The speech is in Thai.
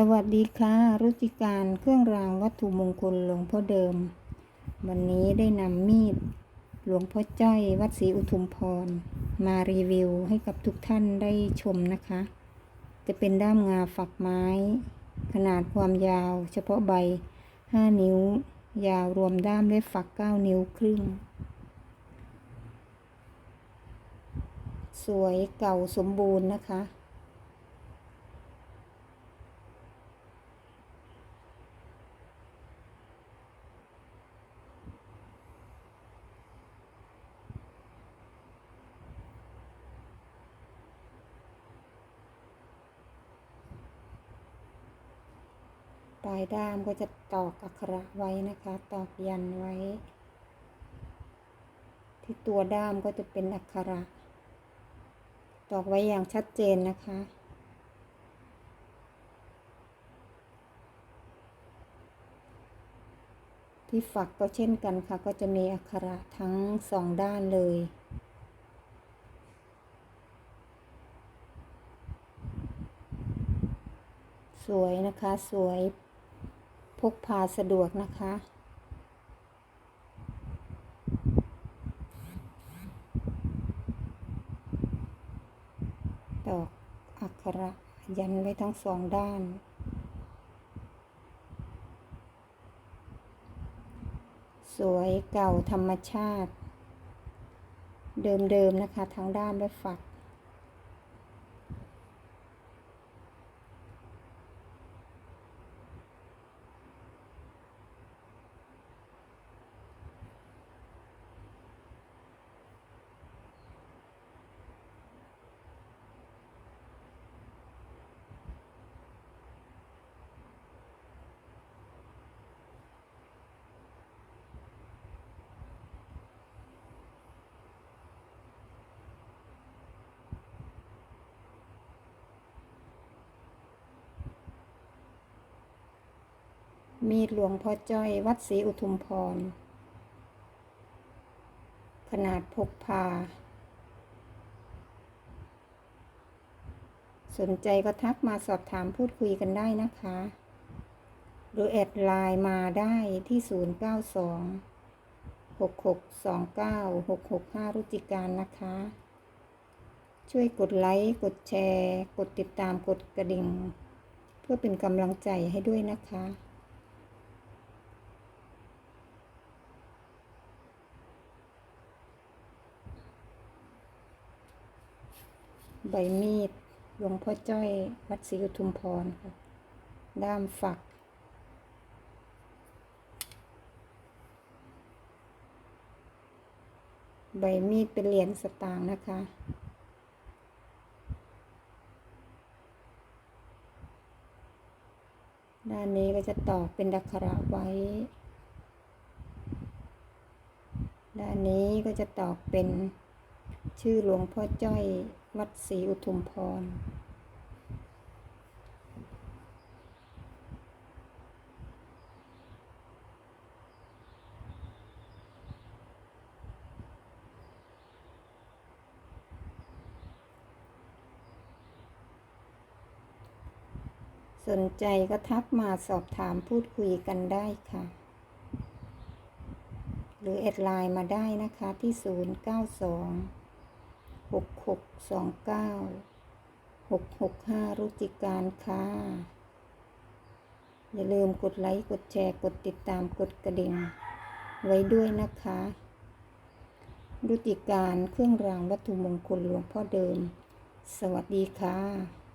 สวัสดีค่ะรุจิการเครื่องรางวัตถุมงคลหลวงพ่อเดิม วันนี้ได้นำมีด หลวงพ่อจ้อยวัดศรีอุทุมพร มารีวิวให้กับทุกท่านได้ชมนะคะ จะเป็นด้ามงาฝักไม้ ขนาดความยาว เฉพาะใบ 5 นิ้ว ยาวรวมด้ามและฝัก 9 นิ้วครึ่ง สวยเก่าสมบูรณ์นะคะ ปลายด้ามก็จะตอกอักขระไว้นะคะ ตอกยันไว้ ที่ตัวด้ามก็จะเป็นอักขระ ตอกไว้อย่างชัดเจนนะคะที่ฝักก็เช่นกันค่ะ ก็จะมีอักขระทั้งสองด้านเลย สวยนะคะสวย พกพาสะดวกนะคะ ดอกอักขระยันไว้ทั้งสองด้านสวยเก่าธรรมชาติ เดิมๆนะคะ ทั้งด้ามและฝัก มีดหลวงพ่อจ้อยวัดศรีอุทุมพร ขนาดพกพา สนใจก็ทักมาสอบถามพูดคุยกันได้นะคะ หรือแอดไลน์มาได้ที่ 092 6629 665 รุจิการนะคะ ช่วยกดไลค์ กดแชร์ กดติดตามกดกระดิ่ง เพื่อเป็นกำลังใจให้ด้วยนะคะ ใบมีดหลวงพ่อจ้อยวัดศรีอุทุมพรค่ะ ด้ามฝัก ใบมีดเป็นเหรียญสตางค์นะคะ ด้านนี้ก็จะตอกเป็นดักขระไว้ ด้านนี้ก็จะตอกเป็น ชื่อหลวงพ่อจ้อย วัดศรีอุทุมพร สนใจก็ทักมาสอบถามพูดคุยกันได้ค่ะหรือแอดไลน์มาได้นะคะที่ 092 6629 665รุจิการค่ะ อย่าลืมกดไลค์กดแชร์กดติดตามกดกระดิ่ง ไว้ด้วยนะคะรุจิการเครื่องรางวัตถุมงคลหลวงพ่อเดิม สวัสดีค่ะ